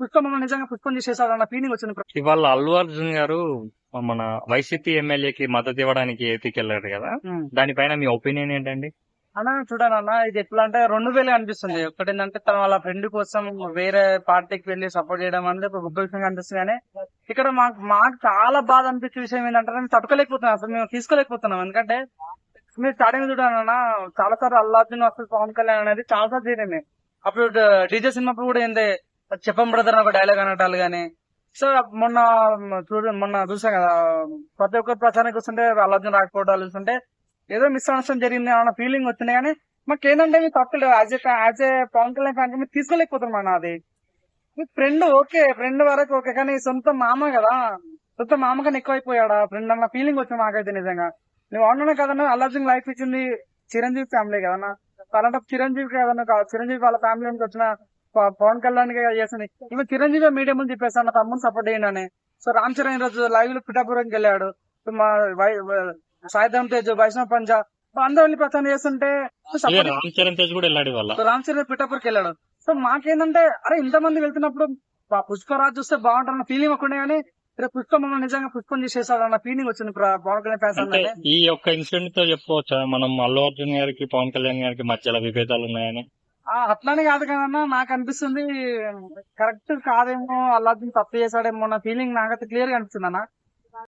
పుష్పం నిజంగా పుష్పం చేసేసాడు అన్న ఫీలింగ్ వచ్చింది ఇవాళ అల్లు అర్జున్ గారు మన వైసీపీ ఎమ్మెల్యేకి మద్దతు ఇవ్వడానికి ఏపీకి వెళ్ళారు కదా. దానిపైన మీ ఒపీనియన్ ఏంటండి? అన్న చూడండి అన్న ఇది ఎట్లా అంటే రెండు వేలు అనిపిస్తుంది. ఒకటి ఏంటంటే తన వాళ్ళ ఫ్రెండ్ కోసం వేరే పార్టీకి వెళ్ళి సపోర్ట్ చేయడం అనేది ఒక గొప్ప విషయంగా అనిపిస్తుంది. కానీ ఇక్కడ మాకు మాకు చాలా బాధ అనిపించే విషయం ఏంటంటే మేము తట్టుకోలేకపోతున్నాం. అసలు మేము తీసుకోలేకపోతున్నాం. ఎందుకంటే మీరు స్టార్టింగ్ చూడాలన్నా చాలా సార్లు అల్లార్జున్ వస్తుంది పవన్ కళ్యాణ్ అనేది చాలా సార్లు చేయడం మేము. అప్పుడు డీజే సినిమా కూడా ఏంది చెప్పం బ్రదర్ ఒక డైలాగ్ అనటాలు కానీ సో మొన్న చూడ మొన్న చూసాం కదా ప్రతి ఒక్కరు ప్రచారానికి వస్తుంటే అల్లర్జున్ రాకపోవడాలు చూస్తుంటే ఏదో మిస్అండర్స్టాండ్ జరిగింది అన్న ఫీలింగ్ వచ్చింది కానీ మాకు ఏంటంటే మీ తప్పులు as a as a Pawan Kalyan fan మీరు తీసుకోలేకపోతున్నాం అన్న అది. మీ ఫ్రెండ్ ఓకే ఫ్రెండ్ వరకు ఓకే కానీ సొంత మామ కదా. సొంత మామ కన్నా ఎక్కువైపోయాడా ఫ్రెండ్ అన్న ఫీలింగ్ వచ్చింది మాకైతే నిజంగా. నువ్వు అవుననే కదన్నా అల్లర్జున్ లైఫ్ ఇచ్చింది చిరంజీవి ఫ్యామిలీ కదన్నా. అలాంటి చిరంజీవి కదన్నా చిరంజీవి వాళ్ళ ఫ్యామిలీ నుంచి వచ్చిన పవన్ కళ్యాణ్గా చేసింది. ఇవి చిరంజీవి మీడియం ముందు చెప్పేసి నా తమ్ముని సపోర్ట్ చేయండి సో రామ్ చరణ్ ఈ రోజు లైవ్లో పిఠాపురంకి వెళ్ళాడు. మా వై- వై- సాయిధం తేజ్ వైష్ణవ్ పంజా అందరూ వెళ్ళి ప్రచారం చేస్తుంటే రామ్ చరణ్ తేజ్ కూడా వెళ్ళాడు రామ్ చరణ్ పిఠాపూర్కి వెళ్ళాడు. సో మాకేందంటే అరే ఇంత మంది వెళ్తున్నప్పుడు పుష్పరాజ్ చూస్తే బాగుంటారన్న ఫీలింగ్ ఒకటే కానీ రేపు పుష్పం మమ్మల్ని నిజంగా పుష్పం చేసేసాడు అన్న ఫీలింగ్ వచ్చింది పవన్ కళ్యాణ్ ఫ్యాన్స్ ఈ యొక్క ఇన్సిడెంట్తో చెప్పుకోవచ్చా? మనం అల్లు అర్జున్ గారికి పవన్ కళ్యాణ్ గారికి మధ్యలో విభేదాలు ఉన్నాయని. అట్లానే కాదు కదన్నా నాకు అనిపిస్తుంది కరెక్ట్ కాదేమో అల్లాదిన్ తప్పు చేశాడేమో అన్న ఫీలింగ్ నాకైతే క్లియర్గా అనిపిస్తుంది అన్న